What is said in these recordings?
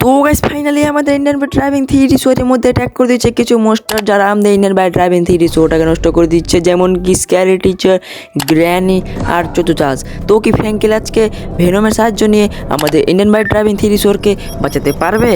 তো guys finally আমাদের Indian bike driving three শোয়ের মধ্যে অ্যাটাক করে দিচ্ছে কিছু মোস্টার যারা আমাদের ইন্ডিয়ান বাই ড্রাইভিং থ্রি শোটাকে নষ্ট করে দিচ্ছে, যেমন কি স্ক্যারি টিচার গ্র্যানি আর চতুচাস তো কি ফ্র্যাঙ্কেল আজকে ভেনমের সাহায্য নিয়ে আমাদের ইন্ডিয়ান বাই ড্রাইভিং থ্রি শোরকে বাঁচাতে পারবে?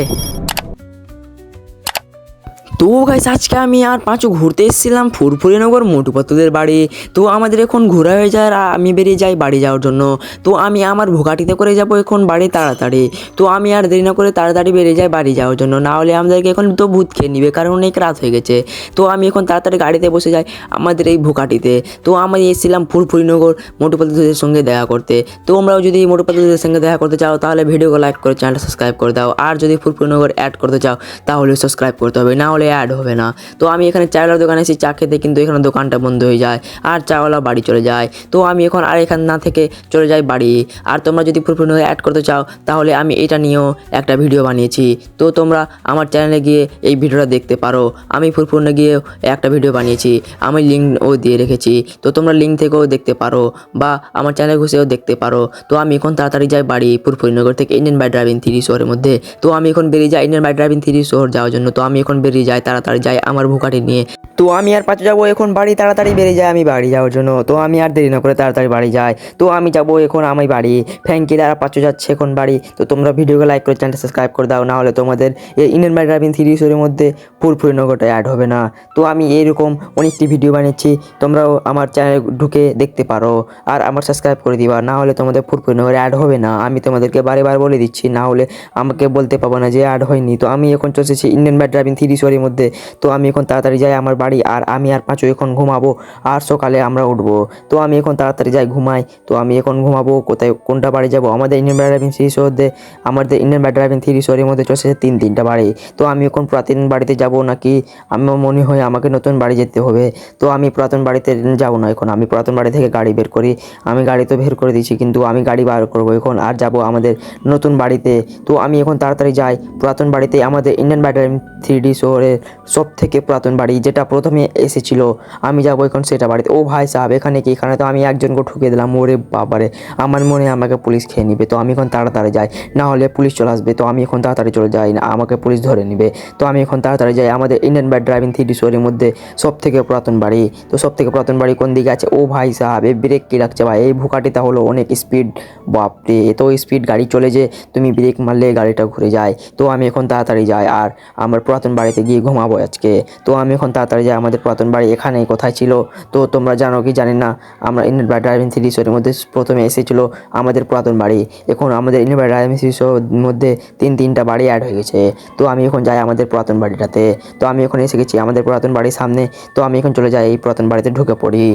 তো গাইস আজকে আমি আর পাঁচু ঘুরতে এসেছিলাম ফুরফুরিনগর মোটু পাতুদের বাড়ি। তো আমাদের এখন ঘোরা হয়ে যায় আর আমি বেরিয়ে যাই বাড়ি যাওয়ার জন্য। তো আমি আমার ভোগাটিতে করে যাব এখন বাড়ি তাড়াতাড়ি। তো আমি আর দেরি না করে তাড়াতাড়ি বেরিয়ে যাই বাড়ি যাওয়ার জন্য। না হলে আমাদেরকে এখন তো ভূত খেয়ে নিবে, কারণ অনেক রাত হয়ে গেছে। তো আমি এখন তাড়াতাড়ি গাড়িতে বসে যাই আমাদের এই ভোকাটিতে তো আমি এসেছিলাম ফুরফুরিনগর মোটু পাতুদের সঙ্গে দেখা করতে। তো আমরাও যদি মোটু পাতুদের সঙ্গে দেখা করতে চাও, তাহলে ভিডিওকে লাইক করে চ্যানেলটা সাবস্ক্রাইব করে দাও। আর যদি ফুরফুরিনগর অ্যাড করতে চাও, তাহলে সাবস্ক্রাইব করতে হবে। না হলে অ্যাড হবে না। তো আমি এখানে চাওয়ালার দোকানে এসেছি চা খেতে কিন্তু এখানে দোকানটা বন্ধ হয়ে যায়, আর চাওয়ালা বাড়ি চলে যায়। তো আমি এখন আর এখান না থেকে চলে যাই বাড়ি। আর তোমরা যদি ফুরফুরিনগর অ্যাড করতে চাও, তাহলে আমি এটা নিয়েও একটা ভিডিও বানিয়েছি। তো তোমরা আমার চ্যানেলে গিয়ে এই ভিডিওটা দেখতে পারো। আমি ফুরফুরিনে গিয়েও একটা ভিডিও বানিয়েছি। আমি লিঙ্কও দিয়ে রেখেছি। তো তোমরা লিঙ্ক থেকেও দেখতে পারো, বা আমার চ্যানেল ঘুষেও দেখতে পারো। তো আমি এখন তাড়াতাড়ি যাই বাড়ি ফুরফুরিনগর থেকে ইন্ডিয়ান বাই ড্রাইভিং থ্রি শহরের মধ্যে। তো আমি এখন বেরিয়ে যাই ইন্ডিয়ান বাই ড্রাইভিং থ্রি শহর যাওয়ার জন্য। তো আমি এখন বেরিয়ে যাই তাড়াতাড়ি যাই আমার ভুকাটি নিয়ে। তো আমি আর পাঁচু যাব এখন বাড়ি, তাড়াতাড়ি বেরিয়ে যাই আমি বাড়ি যাওয়ার জন্য। তো আমি আর দেরি না করে তাড়াতাড়ি বাড়ি যাই। তো আমি যাব এখন আমি বাড়ি। ফ্যাঙ্কিল আর পাঁচু যাচ্ছে এখন বাড়ি। তো তোমরা ভিডিওকে লাইক করে চ্যানেলটা সাবস্ক্রাইব করে দাও না হলে তোমাদের এই ইন্ডিয়ান বাই ড্রাইভিং থ্রি শোরের মধ্যে ফুরফুরি নগরটা অ্যাড হবে না। তো আমি এইরকম অনেকটি ভিডিও বানিয়েছি, তোমরাও আমার চ্যানেল ঢুকে দেখতে পারো। আর আমার সাবস্ক্রাইব করে দিবা না হলে তোমাদের ফুরফুরি নগরে অ্যাড হবে না। আমি তোমাদেরকে বারে বার বলে দিচ্ছি না হলে আমাকে বলতে পাবো না যে অ্যাড হয়নি। তো আমি এখন চলতেছি ইন্ডিয়ান বাই ড্রাইভিং থ্রি মধ্যে। তো আমি এখন তাড়াতাড়ি যাই আমার বাড়ি আর আমি আর পাঁচু এখন ঘুমাবো আর সকালে আমরা উঠবো। তো আমি এখন তাড়াতাড়ি যাই ঘুমাই। তো আমি এখন ঘুমাবো, কোথায়, কোনটা বাড়ি যাব? আমাদের ইন্ডিয়ান বাই ড্রাইভিং থ্রি শোতে আমাদের ইন্ডিয়ান বাই ড্রাইভিং থ্রি শোরের মধ্যে চলছে তিন তিনটা বাড়ি। তো আমি এখন পুরাতন বাড়িতে যাব নাকি? আমার মনে হয় আমাকে নতুন বাড়ি যেতে হবে। তো আমি পুরাতন বাড়িতে যাব না এখন। আমি পুরাতন বাড়ি থেকে গাড়ি বের করি। আমি গাড়ি তো বের করে দিয়েছি, কিন্তু আমি গাড়ি বার করব এখন আর যাব আমাদের নতুন বাড়িতে। তো আমি এখন তাড়াতাড়ি যাই। পুরাতন বাড়িতে আমাদের Indian bike driving three D শহরের সব থেকে পুরাতন বাড়ি যেটা প্রথমে এসেছিল। আমি যাব এখন সেটা বাড়িতে। ও ভাই সাহেব, এখানে কি? এখানে তো আমি একজনকে ঠুকে দিলাম। ওরে বাবারে, আমার মনে আমাকে পুলিশ খেয়ে নিবে। তো আমি এখন তাড়াতাড়ি যাই। না হলে পুলিশ চলে আসবে। তো আমি এখন তাড়াতাড়ি চলে যাই না, আমাকে পুলিশ ধরে নিবে। তো আমি এখন তাড়াতাড়ি যাই। আমাদের ইন্ডিয়ান বাই ড্রাইভিং থ্রি শোরের মধ্যে সব থেকে পুরাতন বাড়ি। তো সব থেকে পুরাতন বাড়ি কোন দিকে আছে? ও ভাই সাহেব এই ব্রেক কী লাগছে ভাই? এই ভুকাটিটা হলো অনেক স্পিড বাপরে এত স্পিড গাড়ি চলে যে, তুমি ব্রেক মারলে গাড়িটা ঘুরে যায়। তো আমি এখন তাড়াতাড়ি যাই। আর আমার পুরাতন বাড়িতে গিয়ে ঘুমাবো আজকে। তো আমি এখন তাড়াতাড়ি যাই, আমাদের পুরাতন বাড়ি এখানে কোথায় ছিল? তো তোমরা জানো কি জানি না, আমরা ইন্ডিয়ান ড্রাইভিং থ্রি শোরের মধ্যে প্রথমে এসেছিল আমাদের পুরাতন বাড়ি। এখন আমাদের ইন্ডিয়ান ড্রাইভিং থ্রি শোর মধ্যে তিন, তিনটা বাড়ি অ্যাড হয়ে গেছে। তো আমি এখন যাই আমাদের পুরাতন বাড়িটাতে। তো আমি এখন এসে গেছি আমাদের পুরাতন বাড়ির সামনে। তো আমি এখন চলে যাই এই পুরাতন বাড়িতে ঢুকে পড়ি।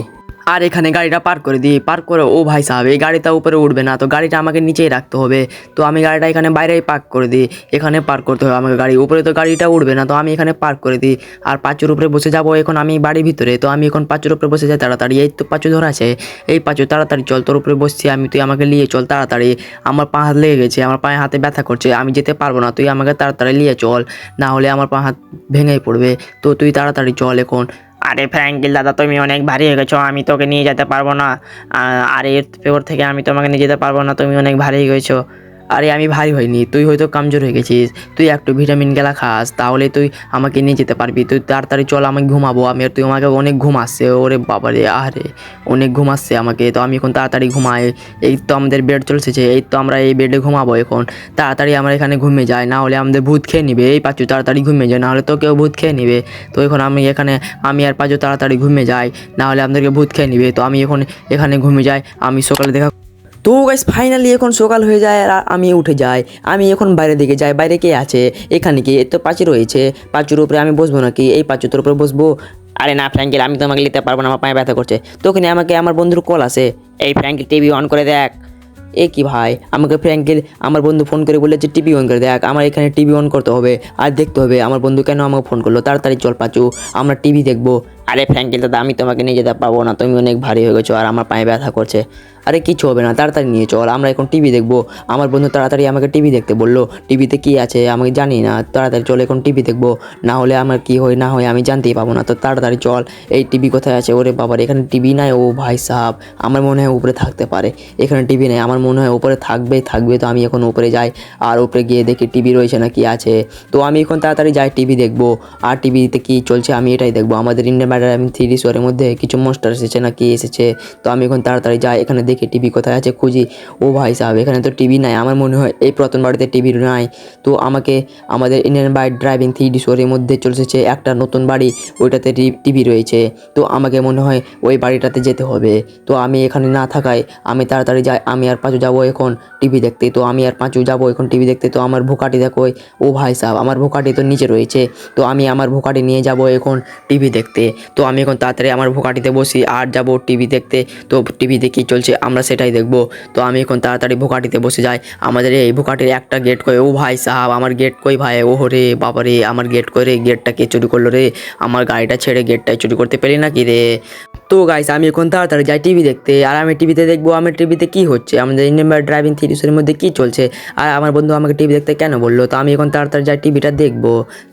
আর এখানে গাড়িটা পার্ক করে দিই। পার্ক করে, ও ভাই সাহেব, এই গাড়িটা উপরে উঠবে না, তো গাড়িটা আমাকে নিচেই রাখতে হবে। তো আমি গাড়িটা এখানে বাইরেই পার্ক করে দিই। এখানে পার্ক করতে হবে আমাকে গাড়ি। উপরে তো গাড়িটা উঠবে না, তো আমি এখানে পার্ক করে দিই। আর পাঁচুর উপরে বসে যাব এখন আমি বাড়ির ভিতরে, তো আমি এখন পাঁচুর উপরে বসে যাই তাড়াতাড়ি। এই তো পাঁচু ধরা আছে। এই পাঁচু, তাড়াতাড়ি চল, তোর উপরে বসছি আমি, তুই আমাকে নিয়ে চল তাড়াতাড়ি। আমার পা হাত লেগে গেছে, আমার পায়ে হাতে ব্যথা করছে, আমি যেতে পারব না, তুই আমাকে তাড়াতাড়ি নিয়ে চল। না হলে আমার পা হাত ভেঙেই পড়বে। তো তুই তাড়াতাড়ি চল এখন। আরে ফ্র্যাঙ্কিল দাদা, তুমি অনেক ভারী হয়ে গেছো, আমি তোকে নিয়ে যেতে পারব না। আর এর পেপর থেকে আমি তোমাকে নিয়ে যেতে পারব না, তুমি অনেক ভারী হয়ে গেছো। আরে আমি ভারী হইনি, তুই হয়তো কামজোর হয়ে গেছিস, তুই একটু ভিটামিন গেলা খাস, তাহলে তুই আমাকে নিয়ে যেতে পারবি, তুই তাড়াতাড়ি চল আমি ঘুমাবো, আমি আর তুই, আমাকে অনেক ঘুম আসছে, ওরে বাবারে আরে অনেক ঘুম আসছে আমাকে, তো আমি এখন তাড়াতাড়ি ঘুমাই, এই তো আমাদের বেড চলছে এই তো আমরা এই বেডে ঘুমাবো এখন, তাড়াতাড়ি আমরা এখানে ঘুমিয়ে যাই, না হলে আমাদের ভূত খেয়ে নিবে, এই পাঁচু তাড়াতাড়ি ঘুমিয়ে যায় নাহলে তো কেউ ভূত খেয়ে নিবে, তো এখন আমি এখানে, আমি আর পাঁচু তাড়াতাড়ি ঘুমিয়ে যাই, না হলে আমাদেরকে ভূত খেয়ে নিবে, তো আমি এখন এখানে ঘুমিয়ে যাই, আমি সকালে দেখা তো গাইস ফাইনালি এখন সকাল হয়ে যায় আর আমি উঠে যাই। আমি এখন বাইরের দিকে যাই। বাইরে কে আছে? এখানে কি? তো পাঁচি রয়েছে। পাঁচুর উপরে আমি বসবো নাকি? এই পাঁচুর উপরে বসবো? আরে না, ফ্র্যাঙ্কিল, আমি তোমাকে নিতে পারব না, আমার পায়ে ব্যথা করছে। তখনই আমাকে আমার বন্ধুর কল আসে। এই ফ্র্যাঙ্কিল টিভি অন করে দেখ। এ কি ভাই? আমাকে ফ্র্যাঙ্কেল, আমার বন্ধু ফোন করে বলেছে টিভি অন করে দেখ। আমার এখানে টিভি অন করতে হবে। আর দেখতে হবে আমার বন্ধু কেন আমাকে ফোন করল। তাড়াতাড়ি চল পাচু। আমরা টিভি দেখব। আরে ফ্র্যাঙ্কেল দাদা আমি তোমাকে নিয়ে যেতে পারব না। তুমি অনেক ভারী হয়ে গেছো আর আমার পায়ে ব্যথা করছে। আরে কিছু হবে না, তাড়াতাড়ি নিয়ে চল, আমরা এখন টিভি দেখব। আমার বন্ধু তাড়াতাড়ি আমাকে টিভি দেখতে বলল, টিভিতে কি আছে? আমি জানি না, তাড়াতাড়ি চল এখন টিভি দেখব। না হলে আমার কি হয়, না হয় আমি জানতেই পাবো না। তো তাড়াতাড়ি চল, এই টিভি কোথায় আছে? ওরে বাবার, এখানে টিভি নাই, ও ভাই সাহাব। আমার মনে হয় উপরে থাকতে পারে। এখানে টিভি নেই, আমার মনে হয় উপরে থাকবে থাকবে তো আমি এখন উপরে যাই আর উপরে গিয়ে দেখি টিভি রয়েছে না কি আছে। তো আমি এখন তাড়াতাড়ি যাই, টিভি দেখব। আর টিভিতে কি চলছে আমি এটাই দেখব। আমাদের ইন্ডিয়ান ম্যাডার থ্রি শোয়ের মধ্যে কিছু মোস্টার এসেছে না কি এসেছে? তো আমি এখন তাড়াতাড়ি যাই, এখানে দেখি টিভি কোথায় আছে, খুঁজি। ও ভাই সাহেব, এখানে তো টিভি নাই, আমার মনে হয় এই প্রথম বাড়িতে টিভি নাই। তো আমাকে, আমাদের Indian bike driving three D শোয়ের মধ্যে এসেছে একটা নতুন বাড়ি, ওইটাতে টিভি রয়েছে। তো আমাকে মনে হয় ওই বাড়িটাতে যেতে হবে। তো আমি এখানে না থাকায় আমি তাড়াতাড়ি যাই, আমি আর পাঁচু যাব এখন টিভি দেখতে। তো আমি আর পাঁচু যাব এখন টিভি দেখতে। তো আমার ভোকাটি দেখো ও ভাই সাহেব, আমার ভোকাটি তো নিচে রয়েছে। তো আমি আমার ভোকাটি নিয়ে যাব এখন টিভি দেখতে। তো আমি এখন তাড়াতাড়ি আমার ভোকাটিতে বসি, আর যাব টিভি দেখতে। তো টিভিতে কী চলছে, আমরা সেটাই দেখব। তো আমি এখন তাড়াতাড়ি ভোকাটিতে বসে যাই। আমাদের এই ভোকাটির একটা গেট কই, ও ভাই সাহাব, আমার গেট কই ভাই? ও রে বাবা রে আমার গেট কই রে? গেটটা কে চুরি করল রে? আমার গাড়িটা ছেড়ে গেটটাই চুরি করতে পেলি নাকি রে? তো গাইস আমি এখন তাড়াতাড়ি যাই টিভি দেখতে, আর আমি টিভিতে দেখব, আমার টিভিতে কি হচ্ছে? আমাদের ইন্ডিয়ান ড্রাইভিং থিরিসের মধ্যে কি চলছে? আর আমার বন্ধু আমাকে টিভি দেখতে কেন বলল? তো আমি এখন তাড়াতাড়ি যাই টিভিটা দেখব।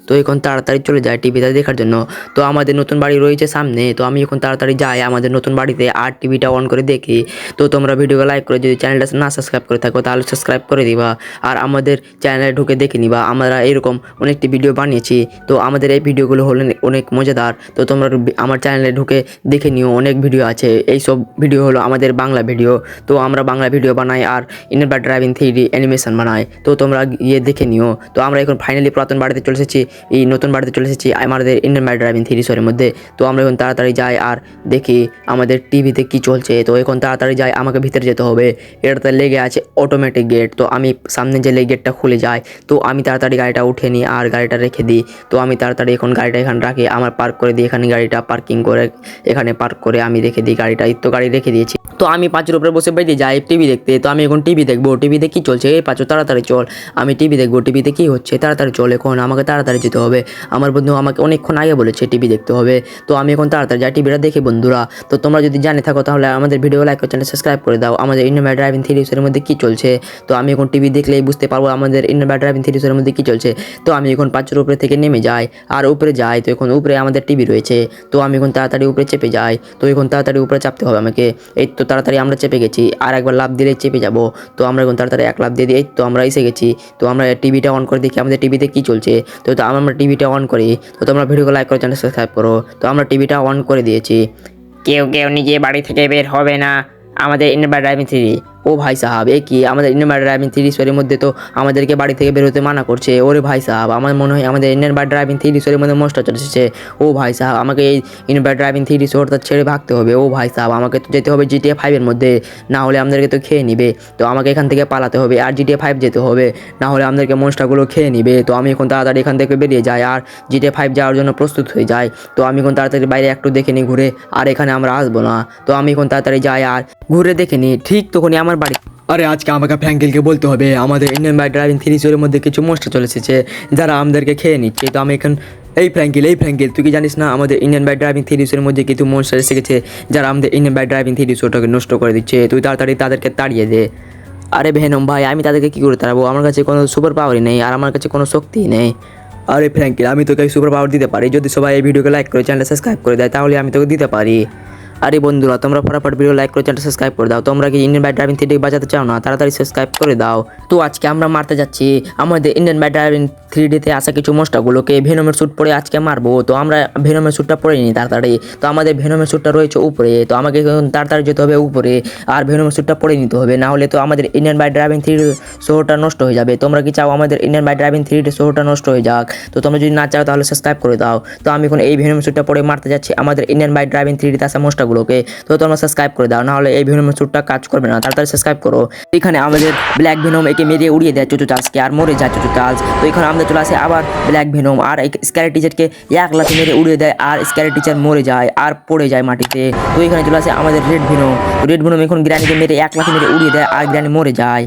তো এখন তাড়াতাড়ি চলে যায় টিভিটা দেখার জন্য। তো আমাদের নতুন বাড়ি রয়েছে সামনে, তো আমি এখন তাড়াতাড়ি যাই আমাদের নতুন বাড়িতে আর টিভিটা অন করে দেখি। তো তোমরা ভিডিওকে লাইক করে যদি চ্যানেলটা না সাবস্ক্রাইব করে থাকো তাহলে সাবস্ক্রাইব করে দিবা। আর আমাদের চ্যানেলে ঢুকে দেখে নিবা, আমরা এরকম অনেকটি ভিডিও বানিয়েছি। তো আমাদের এই ভিডিওগুলো হলো অনেক মজাদার। তো তোমরা আমার চ্যানেলে ঢুকে দেখে নিও, অনেক ভিডিও আছে। এই সব ভিডিও হলো আমাদের বাংলা ভিডিও তো আমরা বাংলা ভিডিও বানাই আর ইনভা ড্রাইভিং থ্রি অ্যানিমেশন বানাই। তো তোমরা গিয়ে দেখে নিও। তো আমরা এখন ফাইনালি পুরাতন বাড়িতে চলে এসেছি। এই নতুন বাড়িতে চলে এসেছি। আমাদের ইন্ডিয়ান বাই ড্রাইভিং থ্রি শোয়ের মধ্যে। তো আমরা এখন তাড়াতাড়ি যাই আর দেখি আমাদের টিভিতে কি চলছে। তো এখন তাড়াতাড়ি যাই, আমাকে ভিতরে যেতে হবে। এটাতে লেগে আছে অটোমেটিক গেট তো আমি সামনে যে গেটটা খুলে যায় তো আমি তাড়াতাড়ি গাড়িটা উঠে নিই আর গাড়িটা রেখে দিই। তো আমি তাড়াতাড়ি এখন গাড়িটা এখানে রাখি, আমার পার্ক করে দিই, এখানে গাড়িটা পার্কিং করে, এখানে পার্ক করে আমি রেখে দিই গাড়িটা। তো গাড়ি রেখে দিয়েছি। তো আমি পাঁচের উপরে বসে বেরিয়ে যাই টিভি দেখতে। তো আমি এখন টিভি দেখব। টিভিতে কি চলছে? এই পাঁচু, তাড়াতাড়ি চল। আমি টিভি দেখব। টিভিতে কি হচ্ছে? তাড়াতাড়ি চল এখন, আমাকে তাড়াতাড়ি যেতে হবে। আমার বন্ধু আমাকে অনেকক্ষণ আগে বলেছে, টিভি দেখতে হবে। তো আমি এখন তাড়াতাড়ি যাই টিভিটা দেখি, বন্ধুরা। তো তোমরা যদি জানে থাকো, তাহলে আমাদের ভিডিও লাইক চ্যানেল সাবস্ক্রাইব করে দাও। আমাদের ইন্ডিয়ান ড্রাইভিং থ্রিসের মধ্যে কি চলছে? তো আমি এখন টিভি দেখলেই বুঝতে পারব আমাদের ইন্ডিয়ান ড্রাইভিং থ্রিসের মধ্যে কি চলছে। তো আমি এখন পাঁচের উপরে থেকে নেমে যাই, আর উপরে যাই। তো এখন উপরে আমাদের টিভি রয়েছে। তো আমি এখন তাড়াতাড়ি উপরে চেপে যাই। তো এখন তাড়াতাড়ি উপরে চাপতে হবে আমাকে। এই তো তাড়াতাড়ি আমরা চেপে গেছি। আর একবার লাভ দিলে চেপে যাব। তো আমরা এখন তাড়াতাড়ি এক লাভ দিয়ে দিই এই তো আমরা এসে গেছি। তো আমরা টিভিটা অন করে দেখি আমাদের টিভিতে কি চলছে। তো তো আমরা টিভিটা অন করি। তো তোমরা ভিডিওকে লাইক করো চ্যানেল সাবস্ক্রাইব করো। তো আমরা টিভিটা অন করে দিয়েছি। কেউ কেউ নিজে বাড়ি থেকে বের হবে না। আমাদের ইনভার ড্রাইভিং থ্রি ও ভাই সাহাব, এ কি? আমাদের ইন্ডিয়ান বাই ড্রাইভিং থ্রি শোয়ের মধ্যে তো আমাদেরকে বাড়ি থেকে বেরোতে মানা করছে। ওরে ভাই সাহাব, আমার মনে হয় আমাদের ইন্ডিয়ান বাই ড্রাইভিং থ্রি শোয়ের মধ্যে মোস্টটা চলে এসেছে। ও ভাই সাহাব, আমাকে এই ইন্ডিয়ান ড্রাইভিং থ্রি শোরটা ছেড়ে ভাগতে হবে। ও ভাই সাহাব, আমাকে তো যেতে হবে জিটিএ ফাইভের মধ্যে। না হলে আমাদেরকে তো খেয়ে নিবে। তো আমাকে এখান থেকে পালাতে হবে আর জিটিএ ফাইভ যেতে হবে। না হলে আমাদেরকে মোস্টাগুলো খেয়ে নিবে। তো আমি এখন তাড়াতাড়ি এখান থেকে বেরিয়ে যাই আর জিটিএ ফাইভ যাওয়ার জন্য প্রস্তুত হয়ে যাই। তো আমি এখন তাড়াতাড়ি বাইরে একটু দেখে নিই ঘুরে। আর এখানে আমরা আসব না। তো আমি এখন তাড়াতাড়ি যাই আর ঘুরে দেখে নিই। ঠিক তখনই আমার বাড়ি। আরে আজকে আমাকে ফ্র্যাঙ্কেলকে বলতে হবে আমাদের ইন্ডিয়ান বাই ড্রাইভিং থ্রি শোয়ের মধ্যে কিছু মোস্টার চলে এসেছে যারা আমাদেরকে খেয়ে নিচ্ছে। তো আমি এখন এই ফ্র্যাঙ্কেল এই ফ্র্যাঙ্কেল তুই কি জানিস না আমাদের ইন্ডিয়ান বাই ড্রাইভিং থ্রি শোয়ের মধ্যে কিছু মোস্টার এসে গেছে যারা আমাদের ইন্ডিয়ান বাই ড্রাইভিং থ্রি শোটাকে নষ্ট করে দিচ্ছে। তুই তাড়াতাড়ি তাদেরকে তাড়িয়ে দে। আরে ভেনম ভাই আমি তাদেরকে কী করে তাড়াবো? আমার কাছে কোনো সুপার পাওয়ারই নেই আর আমার কাছে কোনো শক্তিই নেই। আরে ফ্র্যাঙ্কেল আমি তোকে সুপার পাওয়ার দিতে পারি। যদি সবাই এই ভিডিওকে লাইক করে চ্যানেলটা সাবস্ক্রাইব করে দেয় তাহলে আমি তোকে দিতে পারি। আরে বন্ধুরা, তোমরা ফটাফট ভিডিও লাইক করে চ্যানেলটা সাবস্ক্রাইব করে দাও। তোমরা কি ইন্ডিয়ান বাই ড্রাইভিং থ্রি বাজাতে চাও না? তাড়াতাড়ি সাবস্ক্রাইব করে দাও। তো আজকে আমরা মারতে যাচ্ছি। আমাদের ইন্ডিয়ান বাই ড্রাইভিং থ্রি ডিতে আসা কিছু মোস্টাগুলোকে ভেনমের স্যুট পরে আজকে মারবো। তো আমরা ভেনমের স্যুটটা পরে নিই তাড়াতাড়ি। তো আমাদের ভেনমের স্যুটটা রয়েছে উপরে। তো আমাকে তাড়াতাড়ি যেতে হবে উপরে। আর ভেনমের স্যুটটা পরে নিতে হবে। না হলে তো আমাদের ইন্ডিয়ান বাই ড্রাইভিং থ্রি শোটা নষ্ট হয়ে যাবে। তোমরা কি চাও আমাদের ইন্ডিয়ান বাই ড্রাইভিং থ্রি শোটা নষ্ট হয়ে যাক? তো তোমরা যদি না চাও তাহলে সাবস্ক্রাইব করে দাও। তো আমি এখন এই ভেনমের স্যুটটা পরে মারতে যাচ্ছি। আমাদের ইন্ডিয়ান বাই ড্রাইভিং থ্রি ডিতে আসা মোস্টাগুলোকে তো তোমরা সাবস্ক্রাইব করে দাও, নাহলে এই ভেনমের স্যুটটা কাজ করবে না, তাড়াতাড়ি সাবস্ক্রাইব করো। এখানে আমাদের ব্ল্যাক ভেনম একে মেরে উড়িয়ে দেয় চুচু চাষকে আর মরে যায় চুচু চাষ তো এখানে আমাদের চলে আসে আবার ব্ল্যাক ভেনম আর স্ক্যারি টিচারকে এক লাথি মেরে উড়িয়ে দেয়, আর স্ক্যারি টিচার মরে যায়, আর পড়ে যায় মাটিতে। তো এখানে চলে আসে আমাদের রেড ভেনম রেড ভেনম এখন গ্র্যানিকে মেরে এক লাথি মেরে উড়িয়ে দেয়, আর গ্র্যানি মরে যায়।